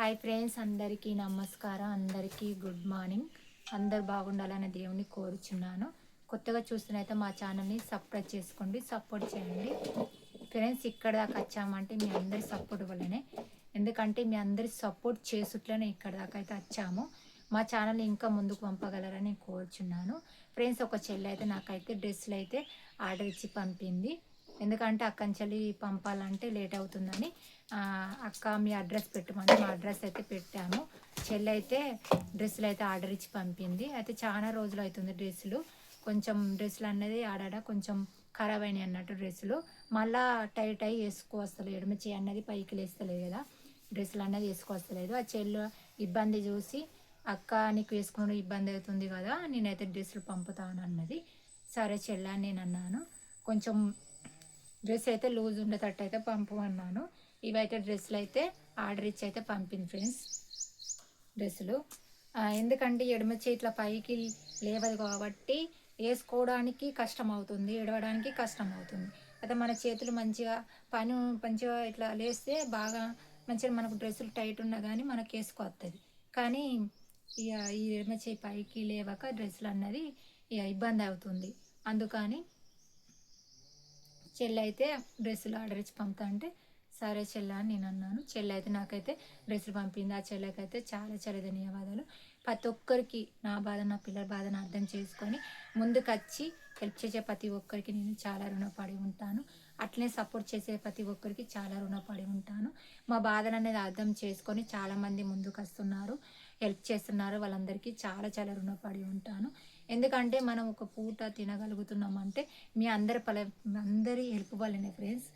Hi friends అందరికీ నమస్కారం అందరికీ గుడ్ మార్నింగ్. అందరు బాగుండాలని దేవుని కోరుచున్నాను. కొత్తగా చూస్తున్నైతే మా ఛానల్ని సబ్స్క్రైబ్ చేసుకోండి సపోర్ట్ చేయండి. ఫ్రెండ్స్ ఇక్కడ దాకా వచ్చామంటే మీ అందరి సపోర్ట్ వల్లనే. ఎందుకంటే మీ అందరి సపోర్ట్ చేసుట్లనే ఇక్కడ దాకా అయితే వచ్చాము. మా ఛానల్ని ఇంకా ముందుకు పంపగలరని కోరుచున్నాను. ఫ్రెండ్స్ ఒక చెల్లి అయితే నాకైతే డ్రెస్సులు అయితే ఆర్డర్ ఇచ్చి పంపింది. ఎందుకంటే అక్కంచెల్లి పంపాలంటే లేట్ అవుతుందని అక్క మీ అడ్రస్ పెట్టమని మా అడ్రస్ అయితే పెట్టాము. చెల్లి అయితే డ్రెస్సులు అయితే ఆర్డర్ ఇచ్చి పంపింది. అయితే చాలా రోజులు అవుతుంది డ్రెస్సులు. కొంచెం డ్రెస్సులు అన్నది ఆడాడ కొంచెం ఖరాబ్ అయినాయి అన్నట్టు డ్రెస్సులు. మళ్ళా టైట్ అయ్యి వేసుకోవస్తలేదు ఎడమ చేయి అన్నది పైకి లేస్తలేదు కదా. డ్రెస్సులు అన్నది వేసుకోవస్తలేదు ఆ చెల్లు ఇబ్బంది చూసి అక్క నీకు వేసుకున్న ఇబ్బంది అవుతుంది కదా నేనైతే డ్రెస్సులు పంపుతాను అన్నది. సరే చెల్లా అని నేను అన్నాను. కొంచెం డ్రెస్ అయితే లూజ్ ఉండేటట్టు అయితే పంపు అన్నాను ఇవైతే డ్రెస్సులు అయితే ఆర్డర్ ఇచ్చి అయితే పంపింది ఫ్రెండ్స్ డ్రెస్సులు ఎందుకంటే ఎడమ చేట్ల పైకి లేవదు కాబట్టి వేసుకోవడానికి కష్టం అవుతుంది ఎడవడానికి కష్టం అవుతుంది. అయితే మన చేతులు మంచిగా పని మంచిగా ఇట్లా లేస్తే బాగా మంచిగా మనకు డ్రెస్సులు టైట్ ఉన్నా కానీ మనకు వేసుకోవస్తుంది కానీ ఇక ఈ ఎడమ చేయి పైకి లేవక డ్రెస్సులు అన్నది ఇక ఇబ్బంది అవుతుంది. అందుకని చెల్లి అయితే డ్రెస్సులు ఆర్డర్ ఇచ్చి పంపుతా అంటే సరే చెల్ల అని నేను అన్నాను. చెల్లి అయితే నాకైతే డ్రెస్సులు పంపింది. ఆ చెల్లెకి అయితే చాలా చాలా ధన్యవాదాలు. ప్రతి ఒక్కరికి నా బాధ నా పిల్లల బాధను అర్థం చేసుకొని ముందుకొచ్చి హెల్ప్ చేసే ప్రతి ఒక్కరికి నేను చాలా రుణపడి ఉంటాను. అట్లనే సపోర్ట్ చేసే ప్రతి ఒక్కరికి చాలా రుణపడి ఉంటాను. మా బాధను అనేది అర్థం చేసుకొని చాలామంది ముందుకు వస్తున్నారు హెల్ప్ చేస్తున్నారు. వాళ్ళందరికీ చాలా చాలా రుణపడి ఉంటాను. ఎందుకంటే మనం ఒక పూట తినగలుగుతున్నామంటే మీ అందరి పల అందరి హెల్ప్ వల్లనే ఫ్రెండ్స్.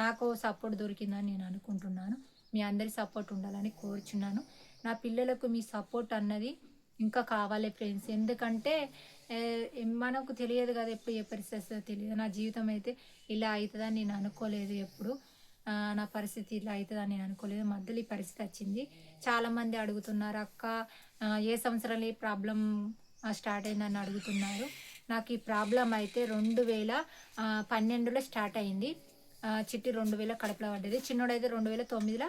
నాకు సపోర్ట్ దొరికిందని నేను అనుకుంటున్నాను. మీ అందరి సపోర్ట్ ఉండాలని కోరుచున్నాను. నా పిల్లలకు మీ సపోర్ట్ అన్నది ఇంకా కావాలి ఫ్రెండ్స్. ఎందుకంటే మనకు తెలియదు కదా ఎప్పుడు ఏ పరిస్థితి తెలియదు. నా జీవితం అయితే ఇలా అవుతుందని నేను అనుకోలేదు ఎప్పుడు. నా పరిస్థితి ఇలా అవుతుందని నేను అనుకోలేదు. మధ్యలో ఈ పరిస్థితి వచ్చింది. చాలామంది అడుగుతున్నారు అక్క ఏ సంవత్సరాలు ఈ ప్రాబ్లం స్టార్ట్ అయిందని అడుగుతున్నారు. నాకు ఈ ప్రాబ్లం అయితే రెండు వేల పన్నెండులో స్టార్ట్ అయింది. చిట్టి రెండు వేల కడుపులో పడ్డది. చిన్నోడు అయితే రెండు వేల తొమ్మిదిలో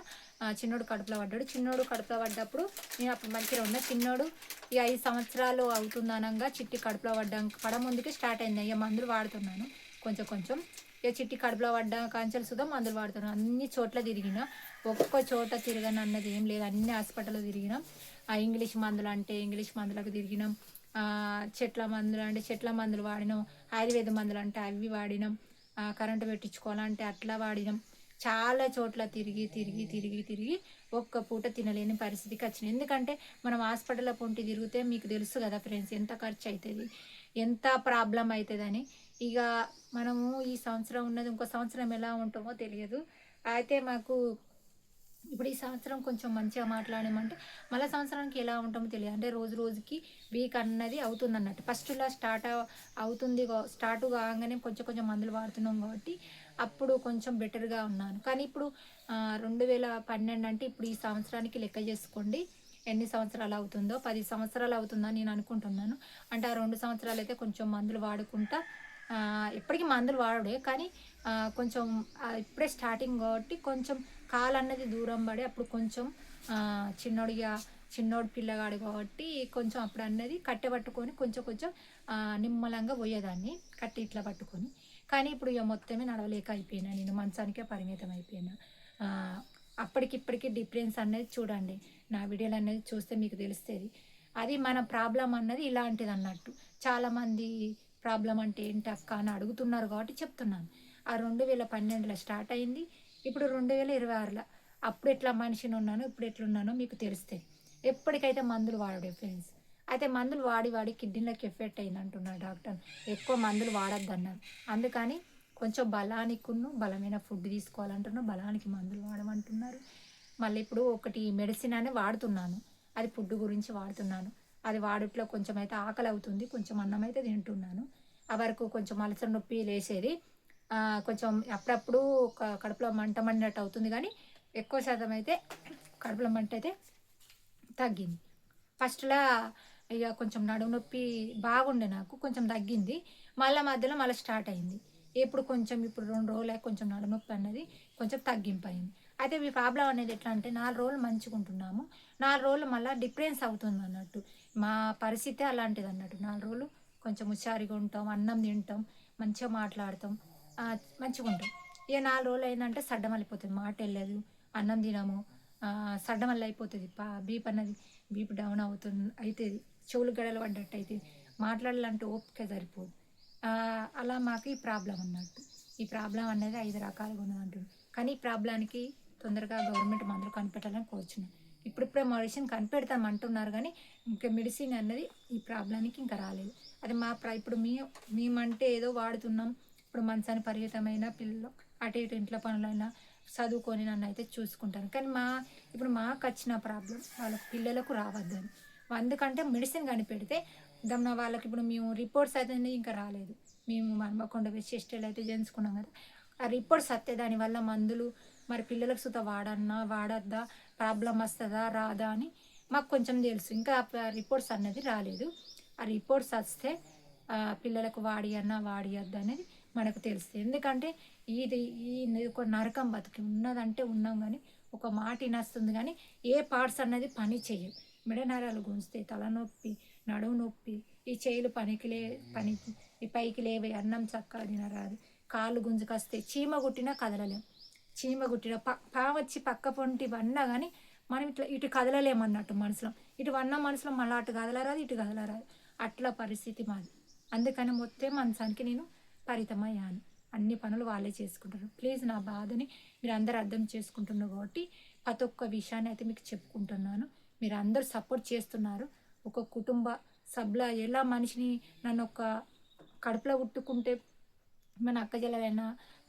చిన్నోడు కడుపులో పడ్డాడు. చిన్నోడు కడుపులో పడ్డప్పుడు నేను అప్పుడు మంచిగా ఉన్నా. చిన్నోడు ఈ ఐదు సంవత్సరాలు అవుతుందనంగా చిట్టి కడుపులో పడ్డా పడ ముందుకే స్టార్ట్ అయింది. ఇక మందులు వాడుతున్నాను. కొంచెం కొంచెం. ఇక చిట్టి కడుపులో పడ్డా కాంచెలు సుధా మందులు వాడుతున్నాను. అన్ని చోట్ల తిరిగిన ఒక్క చోట తిరగను అన్నది ఏం లేదు. అన్ని హాస్పిటల్లో తిరిగినాం ఆ ఇంగ్లీష్ మందులు అంటే ఇంగ్లీష్ మందులకు తిరిగినాం. చెట్ల మందులు అంటే చెట్ల మందులు వాడినాం ఆయుర్వేద మందులు అంటే అవి వాడినాం కరెంటు పెట్టించుకోవాలంటే అట్లా వాడినాం. చాలా చోట్ల తిరిగి తిరిగి తిరిగి తిరిగి ఒక్క పూట తినలేని పరిస్థితికి వచ్చినాయి ఎందుకంటే మనం హాస్పిటల్లో పొంటి తిరిగితే మీకు తెలుసు కదా ఫ్రెండ్స్ ఎంత ఖర్చు అవుతుంది ఎంత ప్రాబ్లం అవుతుందని ఇక మనము ఈ సంవత్సరం ఉన్నది ఇంకో సంవత్సరం ఎలా ఉంటామో తెలియదు. అయితే మాకు ఇప్పుడు ఈ సంవత్సరం కొంచెం మంచిగా మాట్లాడామంటే మళ్ళీ సంవత్సరానికి ఎలా ఉంటామో తెలియదు. అంటే రోజు రోజుకి వీక్ అన్నది అవుతుంది అన్నట్టు ఫస్ట్లో స్టార్ట్ అవుతుంది స్టార్ట్ కాగానే కొంచెం కొంచెం మందులు వాడుతున్నాం కాబట్టి అప్పుడు కొంచెం బెటర్గా ఉన్నాను. కానీ ఇప్పుడు రెండు వేల పన్నెండు అంటే ఇప్పుడు ఈ సంవత్సరానికి లెక్క చేసుకోండి. ఎన్ని సంవత్సరాలు అవుతుందో పది సంవత్సరాలు అవుతుందని నేను అనుకుంటున్నాను. అంటే ఆ రెండు సంవత్సరాలు అయితే కొంచెం మందులు వాడుకుంటా ఎప్పటికీ మందులు వాడడే. కానీ కొంచెం ఇప్పుడే స్టార్టింగ్ కాబట్టి కొంచెం కాలన్నది దూరం పడి అప్పుడు కొంచెం చిన్నోడిగా చిన్నోడు పిల్లగాడు కాబట్టి కొంచెం అప్పుడు అన్నది కట్టె పట్టుకొని కొంచెం కొంచెం నిమ్మలంగా పోయేదాన్ని కట్టె ఇట్లా పట్టుకొని. కానీ ఇప్పుడు ఇక మొత్తమే నడవలేక అయిపోయినా నేను మంచానికే పరిమితం అయిపోయినా. అప్పటికిప్పటికీ డిఫరెన్స్ అనేది చూడండి. నా వీడియోలు అనేది చూస్తే మీకు తెలుస్తుంది. అది మన ప్రాబ్లం అన్నది ఇలాంటిది అన్నట్టు. చాలామంది ప్రాబ్లం అంటే ఏంటి అక్క అని అడుగుతున్నారు కాబట్టి చెప్తున్నాను. ఆ రెండు వేల పన్నెండులో స్టార్ట్ అయింది. ఇప్పుడు రెండు వేల ఇరవై ఆరులో అప్పుడు ఎట్లా మనిషిని ఉన్నానో ఇప్పుడు ఎట్లున్నానో మీకు తెలుస్తాయి ఎప్పటికైతే మందులు వాడే ఫ్రెండ్స్. అయితే మందులు వాడి వాడి కిడ్నీలకు ఎఫెక్ట్ అయింది అంటున్నారు డాక్టర్. ఎక్కువ మందులు వాడద్దు అన్నారు అందుకని కొంచెం బలానికి బలమైన ఫుడ్ తీసుకోవాలంటున్నారు బలానికి మందులు వాడమంటున్నారు. మళ్ళీ ఇప్పుడు ఒకటి మెడిసిన్ అనే వాడుతున్నాను. అది ఫుడ్ గురించి వాడుతున్నాను. అది వాడుట్లో కొంచెం అయితే ఆకలి అవుతుంది కొంచెం అన్నం అయితే తింటున్నాను. ఆ వరకు కొంచెం అలసర నొప్పి లేసేది కొంచెం అప్పుడప్పుడు కడుపులో మంట మండినట్టు అవుతుంది కానీ ఎక్కువ శాతం అయితే కడుపులో మంట అయితే తగ్గింది. ఫస్ట్లో ఇక కొంచెం నడుము నొప్పి బాగుండే నాకు కొంచెం తగ్గింది. మళ్ళీ మధ్యలో మళ్ళీ స్టార్ట్ అయింది. ఇప్పుడు కొంచెం ఇప్పుడు రెండు రోజులే కొంచెం నడుము నొప్పి అన్నది కొంచెం తగ్గింపు అయింది అయితే మీ ప్రాబ్లం అనేది ఎట్లా అంటే నాలుగు రోజులు మంచిగా ఉంటున్నాము. నాలుగు రోజులు మళ్ళీ డిఫరెన్స్ అవుతుంది అన్నట్టు. మా పరిస్థితి అలాంటిది అన్నట్టు. నాలుగు రోజులు కొంచెం హుషారుగా ఉంటాం అన్నం తింటాం మంచిగా మాట్లాడతాం. మంచిగా ఉంటాం ఇక నాలుగు రోజులు అయిందంటే సడ్డమల్లిపోతుంది మాట వెళ్ళదు. అన్నం తినము. సడ్డమల్లి సడ్డం వల్ల అయిపోతుంది పా బీప్ అన్నది బీప్ డౌన్ అవుతుంది. అవుతుంది చెవులు గడలు పడ్డట్టు అవుతుంది మాట్లాడాలంటే ఓపిక సరిపోదు. అలా మాకు ఈ ప్రాబ్లం అన్నట్టు. ఈ ప్రాబ్లం అనేది ఐదు రకాలుగా ఉన్నది అంటుంది కానీ ఈ ప్రాబ్లానికి తొందరగా గవర్నమెంట్ మందులు కనిపెట్టాలని కోరుచున్నాం. ఇప్పుడిప్పుడే మెడిసిన్ కనిపెడతాం అంటున్నారు కానీ ఇంకా మెడిసిన్ అన్నది ఈ ప్రాబ్లానికి ఇంకా రాలేదు. అది మా ప్ర ఇప్పుడు మేము మేమంటే ఏదో వాడుతున్నాం. ఇప్పుడు మంచాన్ని పరిహితమైన పిల్లలు అటు ఇటు ఇంట్లో పనులైనా చదువుకొని నన్ను అయితే చూసుకుంటాను కానీ మా ఇప్పుడు మాకు వచ్చిన ప్రాబ్లం వాళ్ళ పిల్లలకు రావద్దని. అందుకంటే మెడిసిన్ కనిపెడితే దమ్న వాళ్ళకి ఇప్పుడు మేము రిపోర్ట్స్ అయితే ఇంకా రాలేదు. మేము హన్మకొండ వేసి అయితే చేయించుకున్నాం కదా. ఆ రిపోర్ట్స్ వస్తే దానివల్ల మందులు మరి పిల్లలకు సుత వాడన్నా వాడద్దా ప్రాబ్లం వస్తుందా రాదా అని మాకు కొంచెం తెలుసు. ఇంకా రిపోర్ట్స్ అన్నది రాలేదు. ఆ రిపోర్ట్స్ వస్తే పిల్లలకు వాడి అన్నా వాడియద్దు అనేది మనకు తెలుస్తుంది ఎందుకంటే ఇది ఈ ఒక నరకం బతికి ఉన్నదంటే ఉన్నాం కానీ ఒక మాట వినస్తుంది కానీ ఏ పార్ట్స్ అన్నది పని చేయవు మెడనరాలు గుంజితే తలనొప్పి నడుము నొప్పి ఈ చేతులు పనికి లే పని ఈ పైకి లేవే అన్నం చక్కగా తినరాదు. కాళ్ళు గుంజుకొస్తే చీమ కుట్టినా కదలలేం. చీమ కుట్టిన ప పావచ్చి పక్క పొంటి వన్నా కానీ మనం ఇట్లా ఇటు కదలలేమన్నట్టు మనసులో. ఇటు వన్న మనసులో మళ్ళీ అటు కదలరాదు ఇటు కదలరాదు. అట్లా పరిస్థితి మాది. అందుకని మొత్తం మనసానికి నేను పరితమయ్యాను. అన్ని పనులు వాళ్ళే చేసుకుంటారు ప్లీజ్ నా బాధని మీరు అందరు అర్థం చేసుకుంటున్నారు కాబట్టి ప్రతి ఒక్క విషయాన్ని అయితే మీకు చెప్పుకుంటున్నాను. మీరు అందరూ సపోర్ట్ చేస్తున్నారు. ఒక కుటుంబ సభ్యుల ఎలా మనిషిని నన్ను ఒక కడుపులో ఉట్టుకుంటే మన అక్క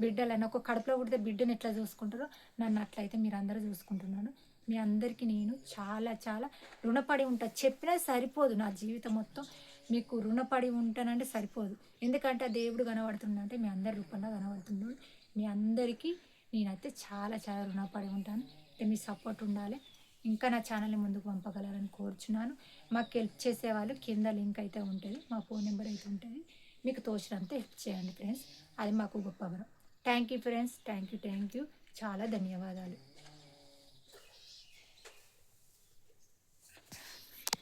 బిడ్డలైనా ఒక కడుపులో పుడితే బిడ్డను ఎట్లా చూసుకుంటారో నన్ను అట్లయితే మీరు అందరూ చూసుకుంటున్నాను మీ అందరికీ నేను చాలా చాలా రుణపడి ఉంటా. చెప్పినా సరిపోదు నా జీవితం మొత్తం. మీకు రుణపడి ఉంటానంటే సరిపోదు. ఎందుకంటే ఆ దేవుడు కనబడుతుండ అంటే మీ అందరి రూపంలో కనబడుతున్నాడు. మీ అందరికీ నేనైతే చాలా చాలా రుణపడి ఉంటాను. అంటే మీ సపోర్ట్ ఉండాలి. ఇంకా నా ఛానల్ని ముందుకు పంపగలరని కోరుచున్నాను. మాకు హెల్ప్ చేసే వాళ్ళు కింద లింక్ అయితే ఉంటుంది. మా ఫోన్ నెంబర్ అయితే ఉంటుంది. మీకు తోచినంత హెల్ప్ చేయండి ఫ్రెండ్స్. అది మాకు గొప్ప వరం. Thank you friends. Thank you thank you. చాలా ధన్యవాదాలు.